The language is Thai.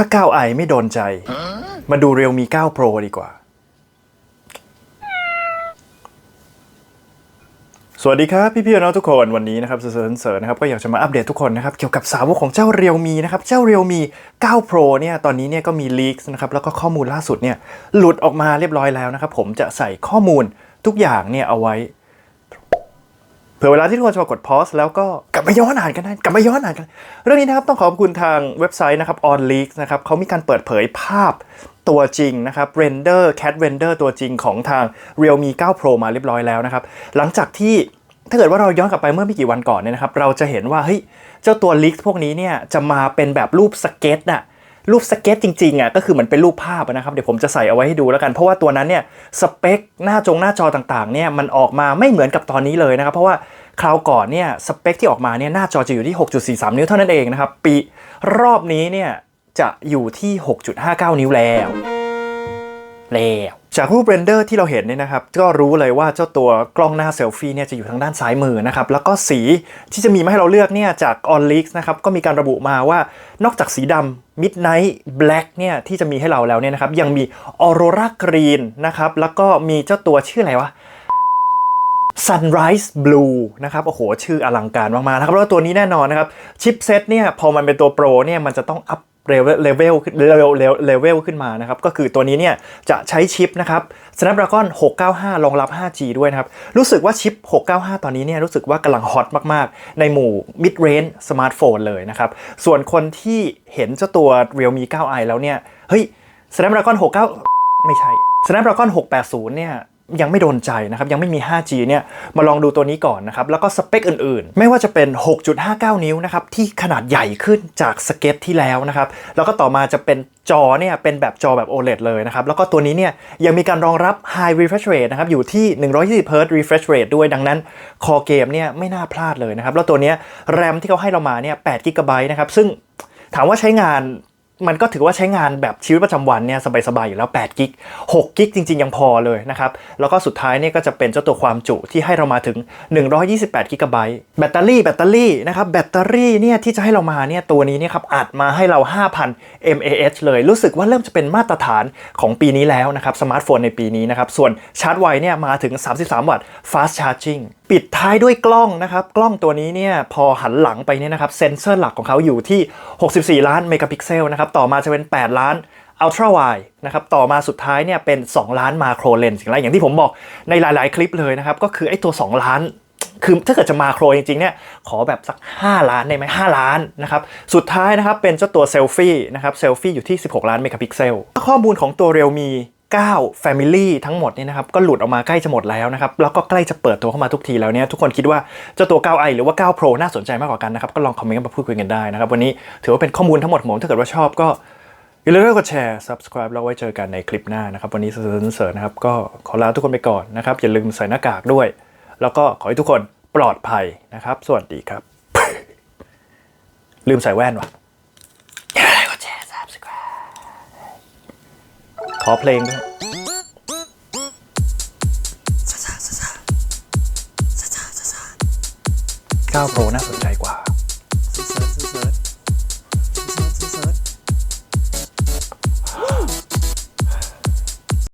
ถ้า 9i ไม่โดนใจ มาดู Realme 9 Pro ดีกว่า สวัสดีครับพี่พี่ๆน้องทุกคนวันนี้นะครับเซิร์นเซิร์นะครับก็อยากจะมาอัปเดตทุกคนนะครับเกี่ยวกับสาวกของเจ้า Realme นะครับเจ้า Realme 9 Pro เนี่ยตอนนี้เนี่ยก็มีลีกนะครับแล้วก็ข้อมูลล่าสุดเนี่ยหลุดออกมาเรียบร้อยแล้วนะครับผมจะใส่ข้อมูลทุกอย่างเนี่ยเอาไว้ เผื่อเวลาที่ทุกคนจะมากดพอสแล้วก็กลับมาย้อนอ่านกันได้กลับมาย้อนอ่านกัน เรื่องนี้นะครับต้องขอบคุณทางเว็บไซต์นะครับ On Leaks นะครับเขามีการเปิดเผยภาพตัวจริงนะครับเรนเดอร์แค t เรนเดอร์ตัวจริงของทาง Realme 9 Pro มาเรียบร้อยแล้วนะครับ หลังจากที่ถ้าเกิดว่าเราย้อนกลับไปเมื่อไม่กี่วันก่อนเนี่ยนะครับ เราจะเห็นว่าเฮ้ยเจ้าตัวลีกพวกนี้เนี่ยจะมาเป็นแบบรูปสเก็ตน่ะ รูปสเก็ตจริงๆอะก็คือเหมือนเป็นรูปภาพนะครับเดี๋ยวผมจะใส่เอาไว้ให้ดูแล้วกัน เพราะว่าตัวนั้นเนี่ยสเปคหน้าจงหน้าจอต่างๆเนี่ยมันออกมาไม่เหมือนกับตอนนี้เลยนะครับ เพราะว่าคราวก่อนเนี่ยสเปคที่ออกมาเนี่ยหน้าจอจะอยู่ที่ 6.43 นิ้วเท่านั้นเองนะครับปีรอบนี้เนี่ยจะอยู่ที่ 6.59 นิ้วแล้ว แล้วจากรูปเรนเดอร์ที่เราเห็นเนี่ยนะครับ ก็รู้เลยว่าเจ้าตัวกล้องหน้าเซลฟี่เนี่ยจะอยู่ทางด้านซ้ายมือนะครับ แล้วก็สีที่จะมีมาให้เราเลือกเนี่ยจาก On Leaks นะครับ ก็มีการระบุมาว่านอกจากสีดำ Midnight Black เนี่ยที่จะมีให้เราแล้วเนี่ยนะครับ ยังมี Aurora Green นะครับ แล้วก็มีเจ้าตัวชื่ออะไรวะ Sunrise Blue นะครับ โอ้โห ชื่ออลังการมากๆนะครับ แล้วตัวนี้แน่นอนนะครับ ชิปเซตเนี่ย พอมันเป็นตัวโปรเนี่ย มันจะต้องอัพ เลเวลเลเวลเลเวลขึ้นมานะครับ ก็คือตัวนี้เนี่ยจะใช้ชิปนะครับ Snapdragon 695 รองรับ 5G ด้วยนะครับ รู้สึกว่าชิป 695 ตอนนี้เนี่ยรู้สึกว่ากำลังฮอตมาก ๆ ในหมู่ mid range สมาร์ทโฟนเลยนะครับ ส่วนคนที่เห็นเจ้าตัว Realme 9i แล้วเนี่ย เฮ้ย Snapdragon 69 ไม่ใช่ Snapdragon 680 เนี่ย ยังไม่โดนใจนะครับ ยังไม่มี 5G เนี่ยมาลองดูตัวนี้ก่อนนะครับ แล้วก็สเปคอื่นๆ ไม่ว่าจะเป็น 6.59 นิ้วนะครับ ที่ขนาดใหญ่ขึ้นจากสเก็ตที่แล้วนะครับ แล้วก็ต่อมาจะเป็นจอเนี่ยเป็นแบบจอแบบ OLED เลยนะครับ แล้วก็ตัวนี้เนี่ยยังมีการรองรับ High Refresh Rate นะครับ อยู่ที่ 120 Hz Refresh Rate ด้วยดังนั้นคอเกมเนี่ยไม่น่าพลาดเลยนะครับ แล้วตัวนี้แรมที่เขาให้เรามาเนี่ย8 g b นะครับซึ่งถามว่าใช้งาน มันก็ถือว่าใช้งานแบบชีวิตประจำวันเนี่ยสบายๆอยู่แล้ว8กิก6กิกจริง ๆ ยังพอเลยนะครับ แล้วก็สุดท้ายเนี่ยก็จะเป็นเจ้าตัวความจุที่ให้เรามาถึง 128กิกะไบต์แบตเตอรี่แบตเตอรี่นะครับแบตเตอรี่เนี่ยที่จะให้เรามาเนี่ยตัวนี้เนี่ยครับอัดมาให้เรา 5,000 mAh เลยรู้สึกว่าเริ่มจะเป็นมาตรฐานของปีนี้แล้วนะครับสมาร์ทโฟนในปีนี้นะครับส่วนชาร์จไวเนี่ยมาถึง 33 วัตต์ fast charging ปิดท้ายด้วยกล้องนะครับ กล้องตัวนี้เนี่ยพอหันหลังไปเนี่ยนะครับเซนเซอร์หลักของเขาอยู่ที่ 64 ล้านเมกะพิกเซลนะครับต่อมาจะเป็น 8 ล้าน Ultra Wide นะครับต่อมาสุดท้ายเนี่ยเป็น 2 ล้านมาโครเลนส์อย่างที่ผมบอกในหลาย ๆ คลิปเลยนะครับ ก็คือไอ้ตัว 2 ล้าน คือถ้าเกิดจะมาโครจริง ๆ เนี่ย ขอแบบสัก 5 ล้านได้ไหม5ล้านนะครับ สุดท้ายนะครับเป็นเจ้าตัวเซลฟี่นะครับเซลฟี่อยู่ที่ 16 ล้านเมกะพิกเซลข้อมูลของตัว Realme 9 Family ทั้งหมดนี่นะครับก็หลุดออกมาใกล้จะหมดแล้วนะครับแล้วก็ใกล้จะเปิดตัวเข้ามาทุกทีแล้วเนี่ยทุกคนคิดว่าเจ้าตัว 9i หรือว่า 9 Pro น่าสนใจมากกว่ากันนะครับก็ลองคอมเมนต์มาพูดคุยกันได้นะครับวันนี้ถือว่าเป็นข้อมูลทั้งหมดของผมถ้าเกิดว่าชอบก็อย่าลืมกดแชร์ subscribe แล้วไว้เจอกันในคลิปหน้านะครับวันนี้เสริร์นะครับก็ขอลาทุกคนไปก่อนนะครับอย่าลืมใส่หน้ากากด้วย แล้วก็ขอให้ทุกคนปลอดภัยนะครับ สวัสดีครับ ลืมใส่แว่นว่ะอย่าลืมกดแชร์ subscribe ข อเพลงด้วย9 Pro น่าสนใจกว่า